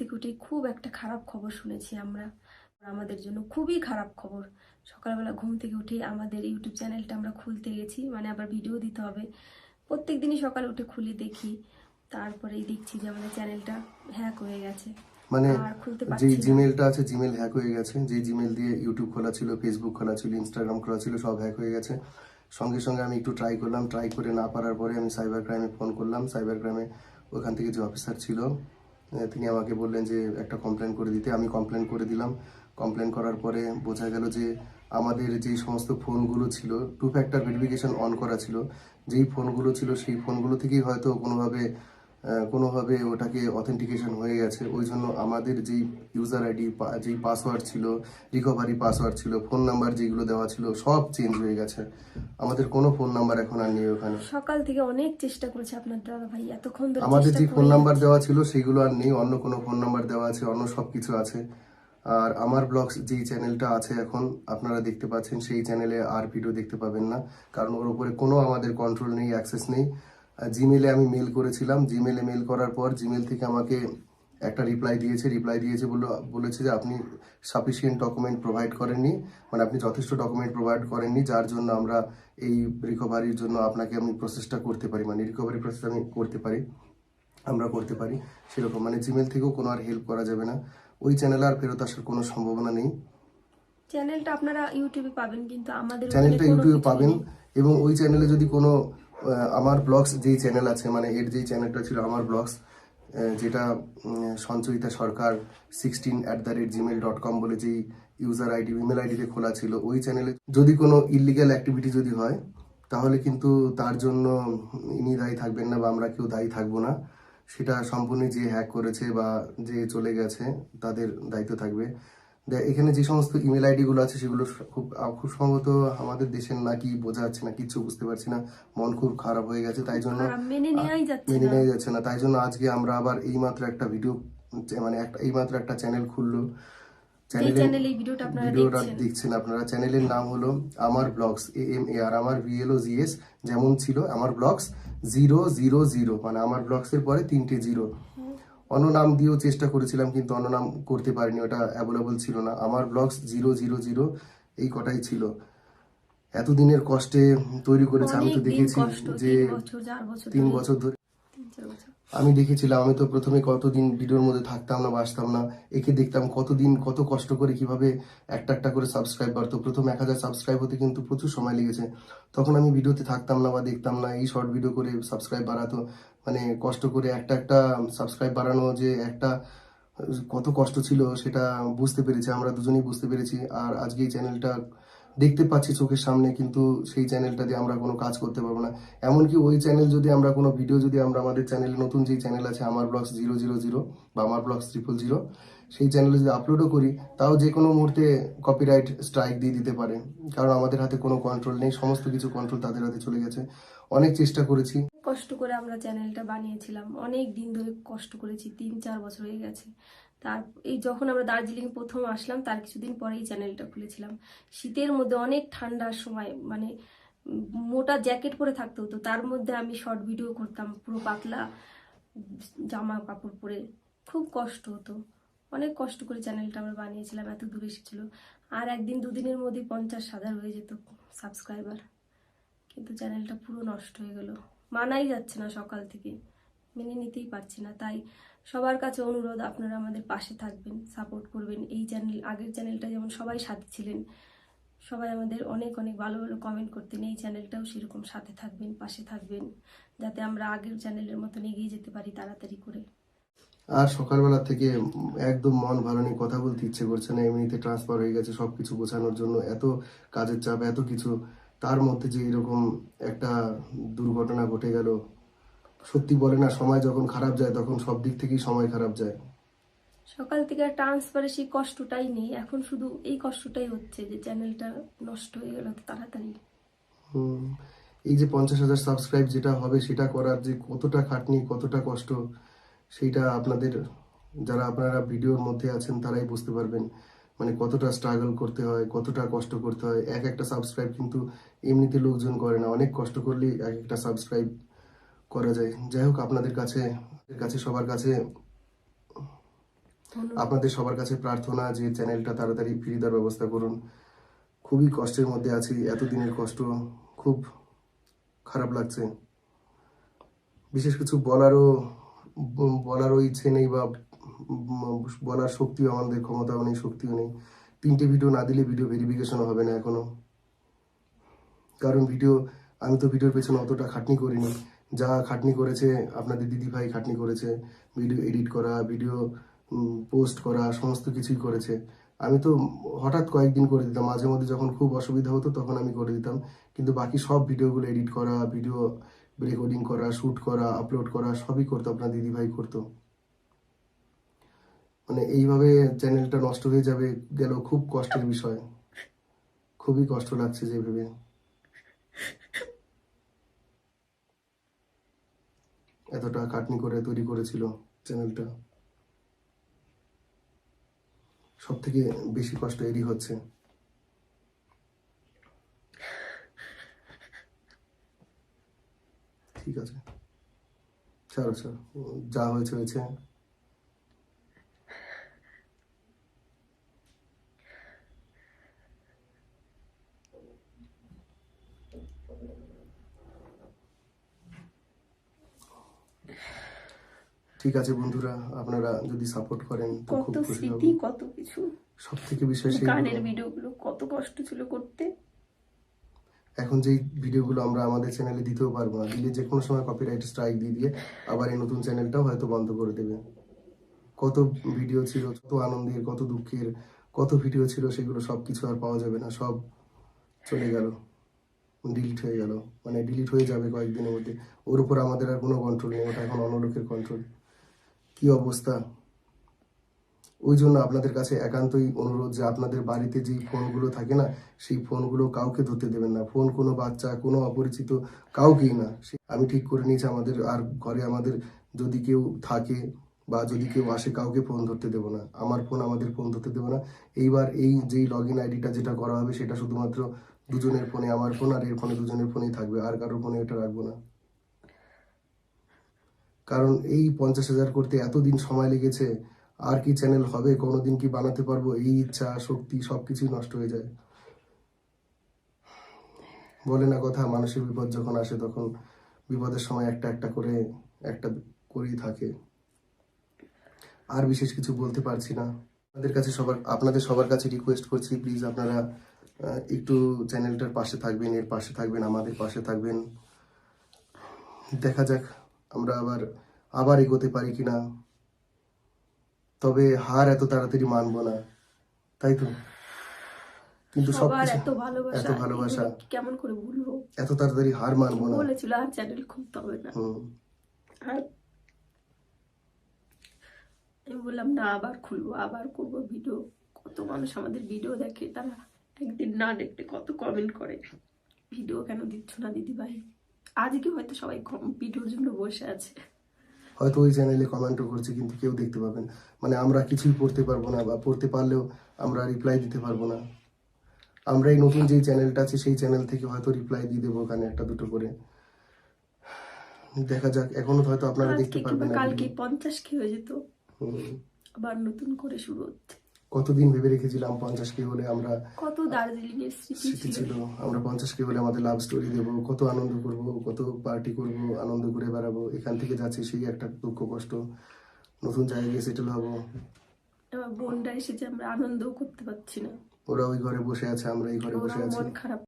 থেকে উঠে খুব একটা খারাপ খবর শুনেছি আমরা। আমাদের জন্য খুবই খারাপ খবর। সকালবেলা ঘুম থেকে উঠে আমাদের ইউটিউব চ্যানেলটা আমরা খুলতে গেছি মানে আবার ভিডিও দিতে হবে। প্রত্যেক দিনই সকালে উঠে খুলে দেখি তারপরেই দেখছি যে আমাদের চ্যানেলটা হ্যাক হয়ে গেছে। মানে যে। জিমেলটা আছে জিমেল হ্যাক হয়ে গেছে। যে জিমেল দিয়ে ইউটিউব খোলা ছিল ফেসবুক খোলা ছিল ইনস্টাগ্রাম খোলা ছিল সব হ্যাক হয়ে গেছে। সঙ্গে সঙ্গে আমি একটু ট্রাই করলাম। ট্রাই করে না পারার পরে আমি সাইবার ক্রাইমে ফোন করলাম। সাইবার ক্রাইমে ওখান থেকে যে অফিসার ছিল তিনি আমাকে বললেন যে, একটা কমপ্লেন করে দিতে। আমি কমপ্লেন করে দিলাম। কমপ্লেন করার পরে বোঝা গেল যে, আমাদের যে সমস্ত ফোনগুলো ছিল টু ফ্যাক্টর ভেরিফিকেশন অন করা ছিল, যেই ফোনগুলো ছিল, সেই ফোনগুলো থেকেই হয়তো কোনোভাবে কোনোভাবে ওটাকে অথেন্টিকেশন হয়ে গেছে। ওই জন্য আমাদের যেই ইউজার আইডি যেই পাসওয়ার্ড ছিল রিকভারি পাসওয়ার্ড ছিল ফোন নাম্বার যেগুলো দেওয়া ছিল সব চেঞ্জ হয়ে গেছে। আমাদের কোনো ফোন নাম্বার এখন আর নেই ওখানে। সকাল থেকে অনেক চেষ্টা করেছে আপনার দাদা ভাই এতক্ষণ ধরে আমাদের যে ফোন নাম্বার দেওয়া ছিল সেগুলো আর নেই অন্য কোনো ফোন নাম্বার দেওয়া আছে অন্য সব কিছু আছে। আর আমার ব্লগস যেই চ্যানেলটা আছে এখন আপনারা দেখতে পাচ্ছেন সেই চ্যানেলে আর ভিডিও দেখতে পাবেন না। কারণ ওর উপরে কোনো আমাদের কন্ট্রোল নেই অ্যাক্সেস নেই। জিমেলে আমি মেল করেছিলাম। জিমেলে মেল করার পর জিমেল থেকে আমাকে একটা রিপ্লাই দিয়েছে। রিপ্লাই দিয়েছে বলল বলেছে যে আপনি সাফিসিয়েন্ট ডকুমেন্ট প্রোভাইড করেননি। মানে আপনি যথেষ্ট ডকুমেন্ট প্রোভাইড করেননি যার জন্য আমরা এই রিকভারির জন্য আপনাকে আমি প্রসেসটা করতে পারি। মানে রিকভারি প্রসেস আমি করতে পারি আমরা করতে পারি সেরকম। মানে জিমেল থেকেও কোনো আর হেল্প করা যাবে না। ওই চ্যানেলে আর ফেরত আসার কোনো সম্ভাবনা নেই। চ্যানেলটা আপনারা ইউটিউবে পাবেন কিন্তু আমাদের চ্যানেলটা ইউটিউবে পাবেন এবং ওই চ্যানেলে যদি কোনো আমার ব্লগস যেই চ্যানেল আছে মানে এর যেই চ্যানেলটা ছিল আমার ব্লগস যেটা Sanchayita Sarkar sixteen at the rate Gmail dot com বলে যেই ইউজার আইডি ইমেল আইডিতে খোলা ছিল, ওই চ্যানেলে যদি কোনো ইলিগাল অ্যাক্টিভিটি যদি হয়, তাহলে কিন্তু তার জন্য ইনি দায়ী থাকবেন না বা আমরা কেউ দায়ী থাকব না। সেটা সম্পূর্ণ যে হ্যাক করেছে বা যে চলে গেছে, তাদের দায়িত্ব থাকবে। এখানে যে সমস্ত ইমেল আইডি গুলো আছে সেগুলো খুব খুব সম্ভবত আমাদের দেশের নাকি বোঝা যাচ্ছে না কিচ্ছু বুঝতে পারছি না। মন খুব খারাপ হয়ে গেছে তাই জন্য মেনে নেওয়াই যাচ্ছে না। তাই জন্য আজকে আমরা আবার এইমাত্র একটা ভিডিও মানে একটা এইমাত্র একটা চ্যানেল খুললো। চ্যানেলে ভিডিওটা দেখছেন? আপনারা। চ্যানেলের নাম হলো আমার ব্লগস এ এম এ আর আমার ভিএলও জিএস যেমন ছিল আমার ব্লগস জিরো জিরো জিরো মানে আমার ব্লগস এর পরে তিনটে জিরো অন্য নাম দিয়েও চেষ্টা করেছিলাম কিন্তু অন্য নাম করতে পারিনি ওটা অ্যাভেলেবল ছিল না। আমার ব্লগস জিরো জিরো জিরো এই কটাই ছিল। এতদিনের কষ্টে তৈরি করেছে আমি তো দেখেছি যে তিন বছর ধরে- আমি দেখেছিলাম, আমি তো প্রথমে কতদিন ভিডিওর মধ্যে থাকতাম না, বাসতাম না, একে দেখতাম কতদিন, কত কষ্ট করে কীভাবে একটা একটা করে সাবস্ক্রাইব বাড়তো প্রথম এক হাজার সাবস্ক্রাইব হতে কিন্তু প্রচুর সময় লেগেছে। তখন আমি ভিডিওতে থাকতাম না বা দেখতাম না, এই শর্ট ভিডিও করে সাবস্ক্রাইব বাড়াতো। মানে কষ্ট করে একটা একটা সাবস্ক্রাইব বাড়ানো যে একটা, কত কষ্ট ছিল সেটা বুঝতে পেরেছি, আমরা দুজনেই বুঝতে পেরেছি। আর আজকে এই চ্যানেলটা দেখতে পাচ্ছি চোখের সামনে, কিন্তু সেই চ্যানেলটা দিয়ে আমরা কোনো কাজ করতে পারব না। এমনকি ওই চ্যানেল যদি আমরা কোনো ভিডিও যদি আমরা আমাদের চ্যানেলে নতুন যেই চ্যানেল আছে আমার ব্লগস জিরো জিরো জিরো বা আমার ব্লগস ট্রিপল জিরো সেই চ্যানেলে যদি আপলোডও করি, তাও যে কোনো মুহূর্তে কপিরাইট স্ট্রাইক দিয়ে দিতে পারে। কারণ আমাদের হাতে কোনো কন্ট্রোল নেই, সমস্ত কিছু কন্ট্রোল তাদের হাতে চলে গেছে। অনেক চেষ্টা করেছি। কষ্ট করে আমরা চ্যানেলটা বানিয়েছিলাম। অনেক দিন ধরে কষ্ট করেছি, তিন চার বছর হয়ে গেছে। তার এই যখন আমরা দার্জিলিং প্রথম আসলাম, তার কিছুদিন পরেই চ্যানেলটা খুলেছিলাম। শীতের মধ্যে অনেক ঠান্ডার সময় মানে মোটা জ্যাকেট পরে থাকতে হতো। তার মধ্যে আমি শর্ট ভিডিও করতাম, পুরো পাতলা জামা কাপড় পরে। খুব কষ্ট হতো। অনেক কষ্ট করে চ্যানেলটা আমরা বানিয়েছিলাম, এত দূরে এসেছিল। আর একদিন দুদিনের মধ্যেই পঞ্চাশ হাজার হয়ে যেত সাবস্ক্রাইবার। কিন্তু চ্যানেলটা পুরো নষ্ট হয়ে গেল। মানাই যাচ্ছে না সকাল থেকে। মেনে নিতেই পারছি না। তাই সবার কাছে অনুরোধ, আপনারা আমাদের পাশে থাকবেন সাপোর্ট করবেন। এই চ্যানেল আগের চ্যানেলটা যেমন সবাই সাথে ছিলেন, সবাই আমাদের অনেক অনেক ভালো ভালো কমেন্ট করতেন। এই চ্যানেলটাও সেরকম সাথে থাকবেন, পাশে থাকবেন, যাতে আমরা আগের চ্যানেলের মতন এগিয়ে যেতে পারি তাড়াতাড়ি করে। আর সকালবেলা থেকে একদম মন ভালো নেই, কথা বলতে ইচ্ছে করছে না, এমনিতে ট্রান্সফার হয়ে গেছে সব কিছু গোছানোর জন্য, এত কাজের চাপ, এত কিছু। তার মধ্যে যে এরকম একটা দুর্ঘটনা ঘটে গেল সত্যি বলে না সময় যখন খারাপ যায় তখন সব দিক থেকেই সময় খারাপ যায়। সকাল থেকে ট্রান্সফারে সেই কষ্টটাই নেই। এখন শুধু এই কষ্টটাই হচ্ছে যে চ্যানেলটা নষ্ট হয়ে গেল তাড়াতাড়ি। হুম, এই যে পঞ্চাশ হাজার সাবস্ক্রাইব যেটা হবে সেটা করার যে কতটা খাটনি কতটা কষ্ট সেইটা আপনাদের যারা আপনারা ভিডিওর মধ্যে আছেন তারাই বুঝতে পারবেন। মানে কতটা স্ট্রাগল করতে হয় কতটা কষ্ট করতে হয়। এক একটা সাবস্ক্রাইব কিন্তু এমনিতে লোকজন করে না। অনেক কষ্ট করলেই এক একটা সাবস্ক্রাইব করা যায়। যাই হোক আপনাদের কাছে কাছে সবার কাছে আপনাদের সবার কাছে প্রার্থনা যে চ্যানেলটা তাড়াতাড়ি ফিরে দেওয়ার ব্যবস্থা করুন। খুবই কষ্টের মধ্যে আছি এতদিনের কষ্ট খুব খারাপ লাগছে। বিশেষ কিছু বলারও বলারও ইচ্ছে নেই বা বলার শক্তিও আমাদের ক্ষমতাও নেই শক্তিও নেই। তিনটে ভিডিও না দিলে ভিডিও ভেরিফিকেশন হবে না এখনও। কারণ ভিডিও আমি তো ভিডিওর পেছনে অতটা খাটনি করিনি। যা খাটনি করেছে আপনাদের দিদি ভাই খাটনি করেছে, ভিডিও এডিট করা, ভিডিও পোস্ট করা, সমস্ত কিছুই করেছে। আমি তো হঠাৎ কয়েকদিন করে দিতাম, মাঝে মধ্যে যখন খুব অসুবিধা হতো তখন আমি করে দিতাম। কিন্তু বাকি সব ভিডিওগুলো এডিট করা, ভিডিও রেকর্ডিং করা, শ্যুট করা, আপলোড করা, সবই করতো, আপনার দিদি ভাই করতো। মানে এইভাবে চ্যানেলটা নষ্ট হয়ে যাবে গেল খুব কষ্টের বিষয়। খুবই কষ্ট লাগছে যে ভেবে এতটা কাটনি করে তৈরি করেছিল চ্যানেলটা। সব থেকে বেশি কষ্ট এরই হচ্ছে। ঠিক আছে। ছাড়ো ছাড়ো। যা হয়েছে হয়েছে। ঠিক আছে বন্ধুরা আপনারা যদি সাপোর্ট করেন তো খুব খুশি হব। কত কিছু। সব থেকে বিষয় সেই গানের ভিডিওগুলো কত কষ্ট ছিল করতে। এখন যেই ভিডিওগুলো আমরা আমাদের চ্যানেলে দিতেও পারব না দিলে যে কোনো সময় কপিরাইট স্ট্রাইক দিয়ে দিয়ে আবার এই নতুন চ্যানেলটাও হয়তো বন্ধ করে দেবে। কত ভিডিও ছিল কত আনন্দের কত দুঃখের কত ভিডিও ছিল সেগুলো সব কিছু আর পাওয়া যাবে না সব চলে গেল ডিলিট হয়ে গেল। মানে ডিলিট হয়ে যাবে কয়েকদিনের মধ্যে। ওর উপর আমাদের আর কোনো কন্ট্রোল নেই ওটা এখন অন্য লোকের কন্ট্রোল কি অবস্থা? ওই জন্য আপনাদের কাছে একান্তই অনুরোধ যে আপনাদের বাড়িতে যেই ফোনগুলো থাকে না, সেই ফোনগুলো কাউকে ধরতে দেবেন না। ফোন কোনো বাচ্চা, কোনো অপরিচিত কাউকেই না। আমি ঠিক করে নিয়েছি আমাদের, আর ঘরে আমাদের যদি কেউ থাকে বা যদি কেউ আসে, কাউকে ফোন ধরতে দেবো না। আমার ফোন আমাদের ফোন ধরতে দেবো না। এইবার এই যেই লগ ইন আইডিটা যেটা করা হবে, সেটা শুধুমাত্র দুজনের ফোনে আমার ফোন, আর এর ফোনে দুজনের ফোনেই থাকবে। আর কারোর ফোনে এটা রাখব না। কারণ এই পঞ্চাশ হাজার করতে এতদিন সময় লেগেছে, আর কি চ্যানেল হবে, কোনোদিন কি বানাতে পারব, এই ইচ্ছা, শক্তি সব কিছুই নষ্ট হয়ে যায়। বলে না কথা, মানুষের বিপদ যখন আসে তখন বিপদের সময় একটা একটা করে, একটা করেই থাকে। আর বিশেষ কিছু বলতে পারছি না। আপনাদের কাছে সবার, আপনাদের সবার কাছে রিকোয়েস্ট করছি প্লিজ আপনারা একটু চ্যানেলটার পাশে থাকবেন, এর পাশে থাকবেন, আমাদের পাশে থাকবেন। দেখা যাক। আমরা আবার আবার এগোতে পারি কিনা? তবে হার এত তাড়াতাড়ি মানবো না তাই তো? কিন্তু সবকিছু এত ভালোবাসা এত ভালোবাসা। কেমন করে ভুলবো এত তাড়াতাড়ি হার মানবো না। বলেছিল আর চ্যানেল খুলতে হবে না। হুম। আর আমি বললাম না আবার খুলবো আবার করব ভিডিও কত মানুষ আমাদের ভিডিও দেখে তারা একদিন না দেখতে কত কমেন্ট করে ভিডিও কেন দিচ্ছ না দিদি ভাই আজকে হয়তো সবাই ভিডিওর জন্য বসে আছে। হয়তো ওই চ্যানেলে কমেন্টও করছে কিন্তু কেউ দেখতে পাবেন মানে আমরা কিছুই পড়তে পারব না বা পড়তে পারলেও আমরা রিপ্লাই দিতে পারব না। আমরা এই নতুন যে চ্যানেলটা আছে সেই চ্যানেল থেকে হয়তো রিপ্লাই দিয়ে দেবো ওখানে একটা দুটো করে। দেখা যাক এখনও হয়তো আপনারা দেখতে পারবেন না। কালকে পঞ্চাশ কি হয়ে যেত। আবার নতুন করে শুরু হচ্ছে। কতদিন ভেবে রেখেছিলাম পঞ্চাশ কে হলে আমরা কত দার্জিলিং এর স্মৃতি ছিল? আমরা পঞ্চাশ কে হলে আমাদের লাভ স্টোরি দেব কত আনন্দ করব কত পার্টি করব আনন্দ করে বেড়াবো এখান থেকে যাচ্ছি সেই একটা দুঃখ কষ্ট। নতুন জায়গায় গিয়ে সেটেল হব। বোনটা এসেছে আমরা আনন্দ করতে পারছি না। ওরা ওই ঘরে বসে আছে আমরা এই ঘরে বসে আছি। খারাপ।